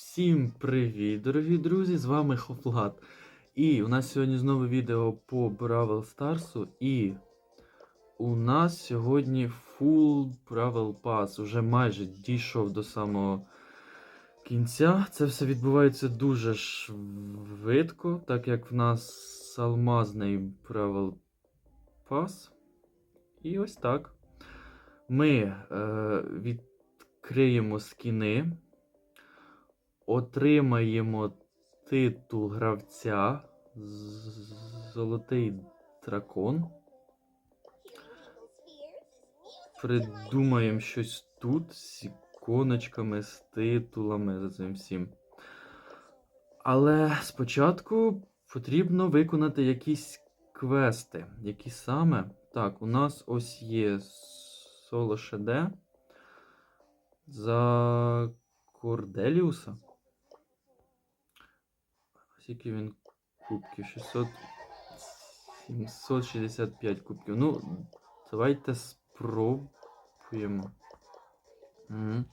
Всім привіт, дорогі друзі! З вами Хофлат. І у нас сьогодні знову відео по Бравл Старсу. І у нас сьогодні Full Бравл Pass. Уже майже дійшов до самого кінця. Це все відбувається дуже швидко, так як в нас алмазний Бравл Pass. І ось так. Ми е, відкриємо скіни отримаємо титул гравця Золотий дракон. Придумаємо щось тут з іконочками, з титулами за цим всім. Але спочатку потрібно виконати якісь квести. Які саме? Так, у нас ось є соло ШД за Корделіуса. Скільки він кубків? 600... 765 кубків. Ну, давайте спробуємо. Угу.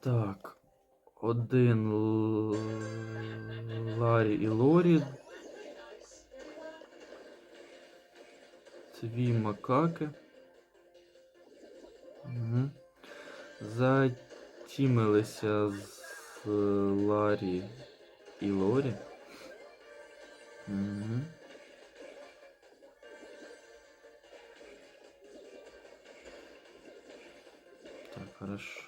Так. Один Ларі і Лорі. Дві макаки. Угу. Затімилися з Ларі і Лорі. Угу. Так, хорошо.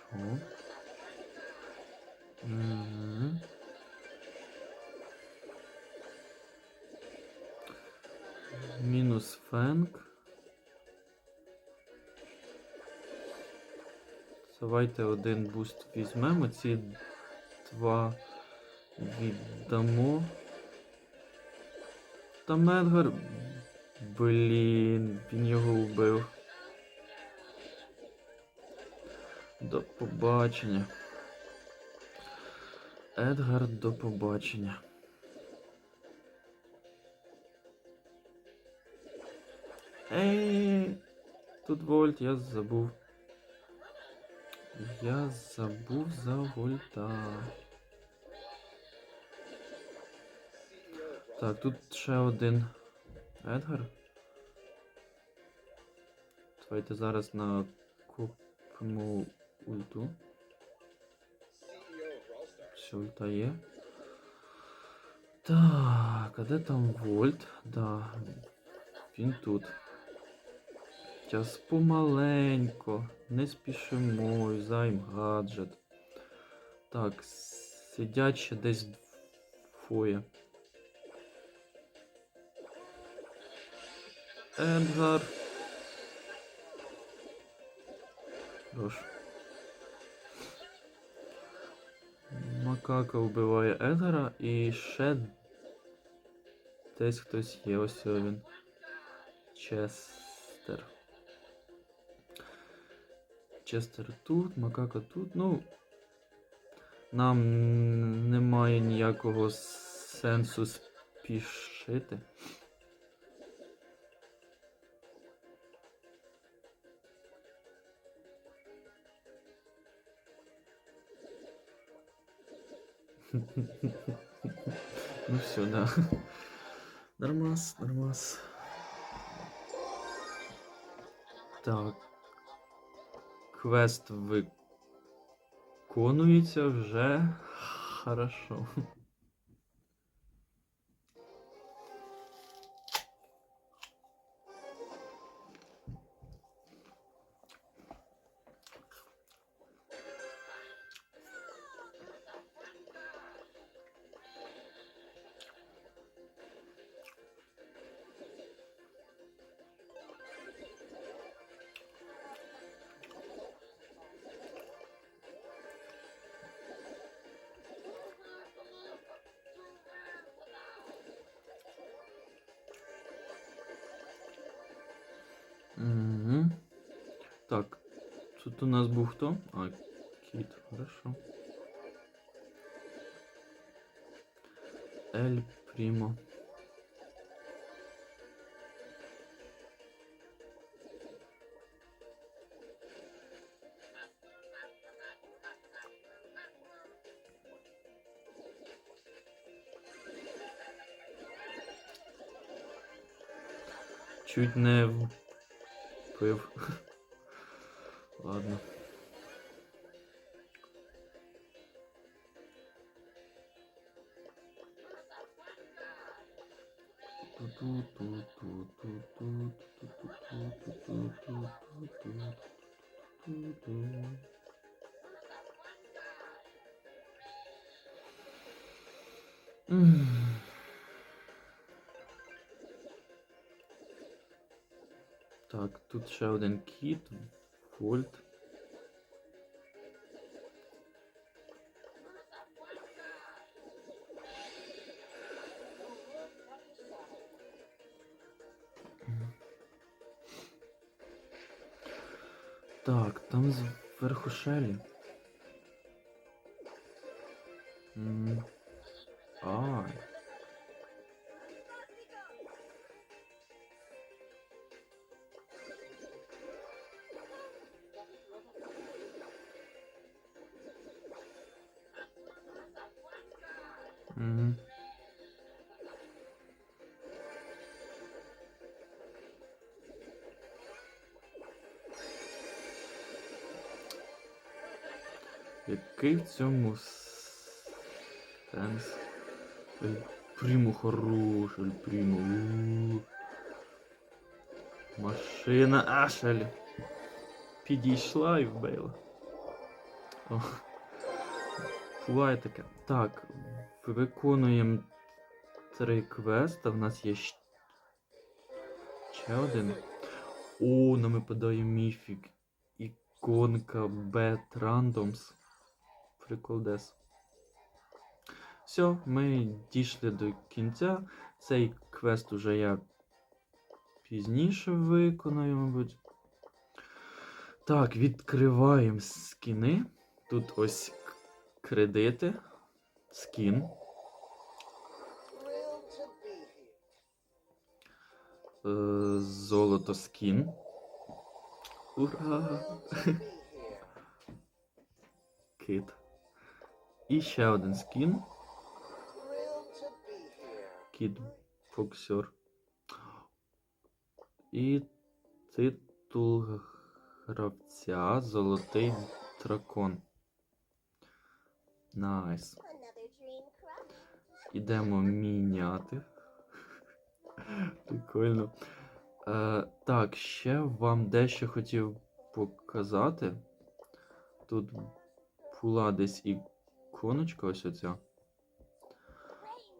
Угу. Мінус фенк. Давайте один буст візьмемо. Ці два віддамо. Там Едгар. Блін, він його вбив. До побачення. Едгар, до побачення. Ей, тут вольт, я забув. Я забув за вольта. Так, тут ще один Едгар. Давайте зараз накупимо ульту. Все, ульта є. Так, а де там вольт? Да, він тут. Зараз помаленько, не спішимо, юзаємо гаджет. Так, сидять десь двоє. Едгар. Хорош. Макака вбиває Едгара і ще десь хтось є, ось він. Честер. Честер тут, макака тут. Ну. Нам немає ніякого сенсу спішити. Ну все, да. Нормас, нормас. Так. Квест виконується вже хорошо. Тут у нас був хто? А, кіт, хорошо. Ель Прімо. Чуть не впив. Ладно. Так, тут ще один кіт, Вольт. Так, там зверху Шелі. М. Який в цьому сенс? Ель Пріму хорош, Ель Машина Ашель. Підійшла і вбила. Буває таке. Так, виконуємо три квеста. В нас є ще один. О, нам випадає міфік. Іконка Bad Randoms. Приколдес. Все, ми дійшли до кінця. Цей квест уже я пізніше виконаю, мабуть. Так, відкриваємо скіни. Тут ось кредити. Скін. Е, золото скін. Ура! Кит. І ще один скін. Кіт боксер. І титул гравця Золотий дракон. Найс. Crush. Ідемо міняти. Прикольно. Е, так, ще вам дещо хотів показати. Тут була десь іконочка ось оця.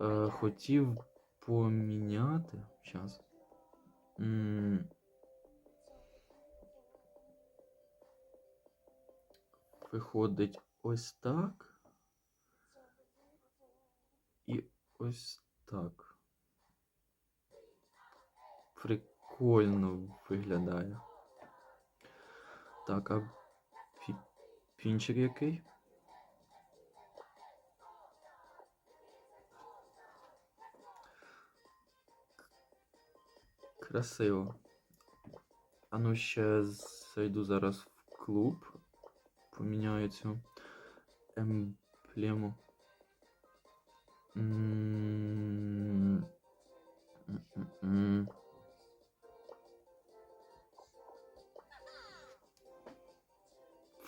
Е, хотів поміняти. Зараз. Виходить ось так. І ось так. Прикольно виглядає. Так, а пі- пінчик який? Красиво. А ну ще зайду зараз в клуб. Поміняю цю емблему.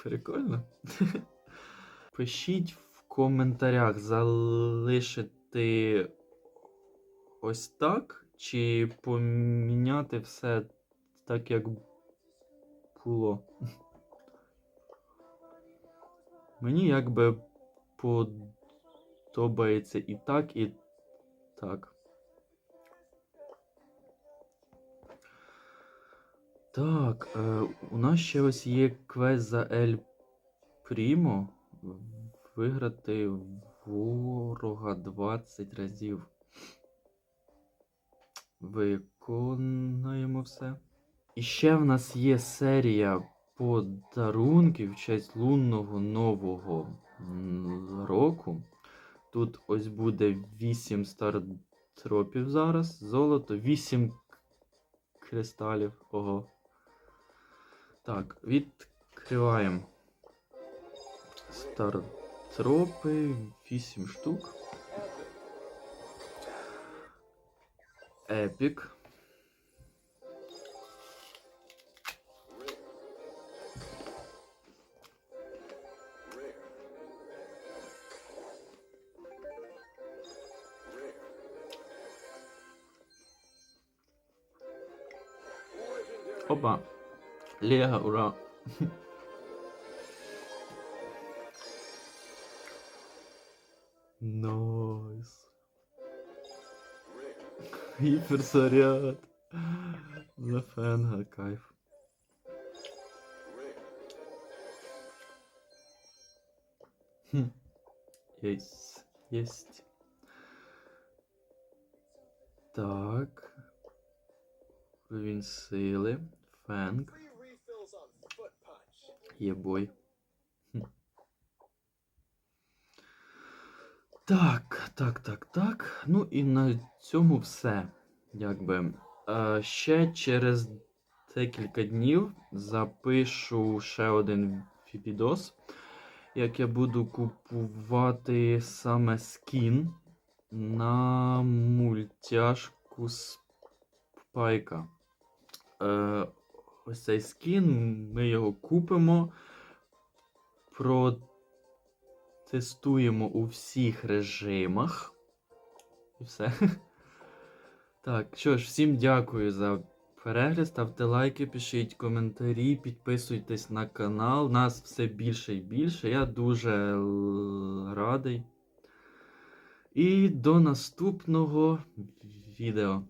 Прикольно. Пишіть в коментарях, залишити ось так, чи поміняти все так, як було. Мені якби подобається і так, і так. Так, е, у нас ще ось є квест за Ель Прімо. Виграти ворога 20 разів. Виконаємо все. І ще в нас є серія подарунків в честь лунного нового року. Тут ось буде 8 стартропів зараз. Золото, 8 кристалів. Ого. Так, відкриваємо стартропи 8 штук. Епік. Опа. Лего, ура. Найс. Гіперзаряд. За фенга, кайф. Хм. Єсть. Єсть. Так. Він сили. Фенг. Єбой. Хм. Так, так, так, так. Ну і на цьому все. Якби. Е, ще через декілька днів запишу ще один відос, як я буду купувати саме скін на мультяшку Спайка. Е, ось цей скін, ми його купимо, протестуємо у всіх режимах. І все. Так, що ж, всім дякую за перегляд. Ставте лайки, пишіть коментарі, підписуйтесь на канал. Нас все більше і більше. Я дуже радий. І до наступного відео.